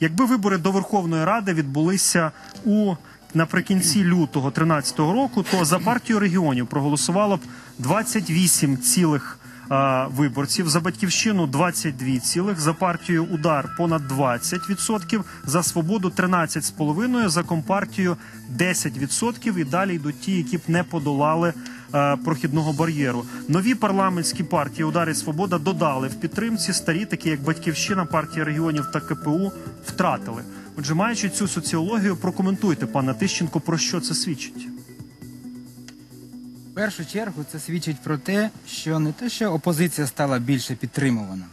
Якби вибори до Верховної Ради відбулися у наприкінці лютого 2013 року, то за партію регіонів проголосувало б 28 цілих виборців за батьківщину 22 цілих, за партію удар понад 20%, за свободу 13,5%, за компартію 10% і далі йдуть ті, які б не подолали прохідного бар'єру. Нові парламентські партії удар свобода додали в підтримці старі, такі як батьківщина, партія регіонів та КПУ, втратили. Отже, маючи цю соціологію, прокоментуйте, пане Тищенко, про що це свідчить. В першу чергу це свідчить про те, що не те, що опозиція стала більше підтримувана,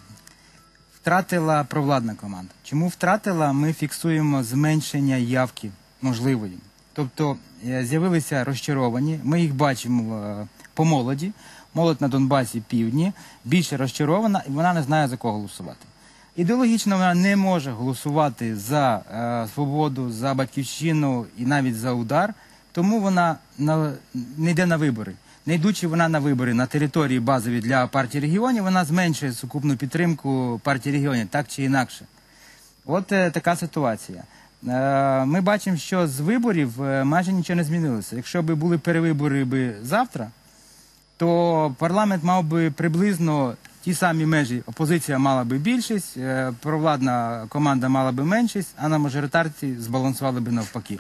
втратила провладна команда. Чому втратила, ми фіксуємо зменшення явки можливої. Тобто е, з'явилися розчаровані, ми їх бачимо е, по молоді. Молодь на Донбасі півдні більше розчарована, і вона не знає за кого голосувати. Ідеологічно вона не може голосувати за е, свободу, за батьківщину і навіть за удар, тому вона на, не йде на вибори. Не йдучи вона на вибори на території базові для партії регіонів, вона зменшує сукупну підтримку партії регіонів так чи інакше. От така ситуація. Е, ми бачимо, що з виборів е, майже нічого не змінилося. Якщо б були перевибори би завтра, то парламент мав би приблизно ті самі межі. Опозиція мала би більшість, е, провладна команда мала би меншість, а на мажоритарці збалансували би навпаки.